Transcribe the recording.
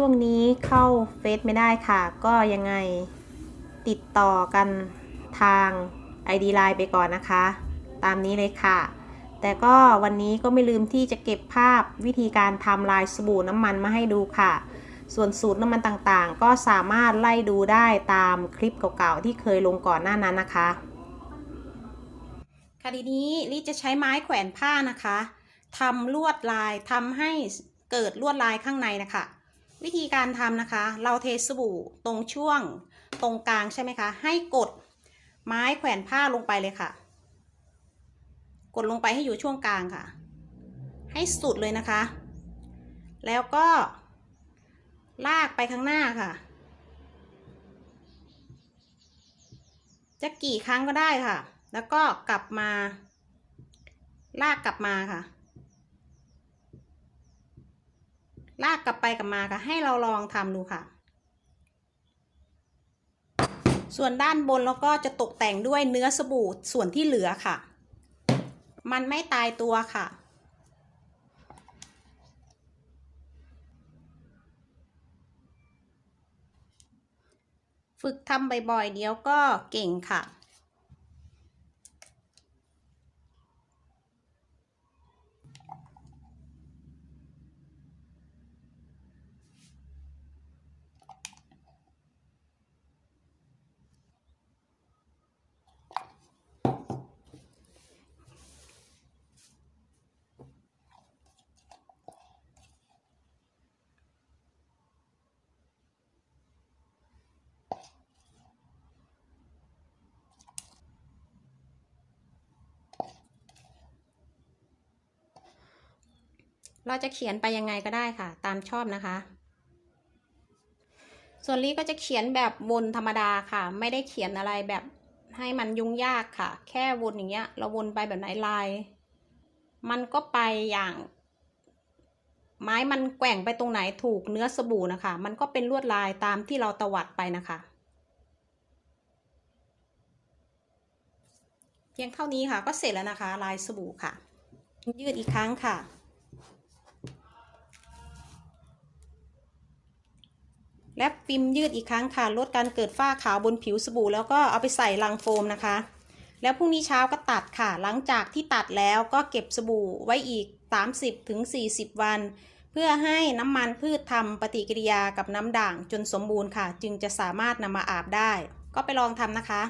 ช่วงนี้เข้าเฟซไม่ได้ค่ะ ก็ยังไงติดต่อกันทาง ID Line ไปก่อนนะคะ ตามนี้เลยค่ะ แต่ก็วันนี้ก็ไม่ลืมที่จะเก็บภาพวิธีการทำลายสบู่น้ำมันมาให้ดูค่ะ ส่วนสูตรน้ำมันต่างๆ ก็สามารถไล่ดูได้ตามคลิปเก่าๆ ที่เคยลงก่อนหน้านั้นนะคะค่ะทีนี้ลิจะใช้ไม้แขวนผ้านะคะทำลวดลายทำให้เกิดลวดลายข้างในนะคะ วิธีการทำนะคะ เราเทสบู่ตรงช่วงตรงกลางใช่ไหมคะ ให้กดไม้แขวนผ้าลงไปเลยค่ะ กดลงไปให้อยู่ช่วงกลางค่ะ ให้สุดเลยนะคะ แล้วก็ลากไปข้างหน้าค่ะ จะกี่ครั้งก็ได้ค่ะ แล้วก็กลับมา ลากกลับมาค่ะ ลากกลับไปกลับมาค่ะ ให้เราลองทำดูค่ะ ส่วนด้านบนเราก็จะตกแต่งด้วยเนื้อสบู่ส่วนที่เหลือค่ะ มันไม่ตายตัวค่ะฝึกทำบ่อยๆ เดี๋ยวก็เก่งค่ะ เราจะเขียนไปยังไงก็ได้ค่ะ ตามชอบนะคะ ส่วนลีก็จะเขียนแบบวนธรรมดาค่ะ ไม่ได้เขียนอะไรแบบให้มันยุ่งยากค่ะ แค่วนอย่างเงี้ย เราวนไปแบบไหนลาย มันก็ไปอย่าง ไม้มันแกว่งไปตรงไหนถูกเนื้อสบู่นะคะ มันก็เป็นลวดลายตามที่เราตวัดไปนะคะ เพียงเท่านี้ค่ะก็เสร็จแล้วนะคะ ลายสบู่ค่ะ ยืดอีกครั้งค่ะ และฟิล์มยืดอีกครั้งค่ะลดการเกิดฝ้าขาวบนผิวสบู่ แล้วก็เอาไปใส่ลังโฟมนะคะ แล้วพรุ่งนี้เช้าก็ตัดค่ะ หลังจากที่ตัดแล้วก็เก็บสบู่ไว้อีก 30-40 วัน เพื่อให้น้ำมันพืชทำปฏิกิริยากับน้ำด่างจนสมบูรณ์ค่ะ จึงจะสามารถนำมาอาบได้ ก็ไปลองทำนะคะ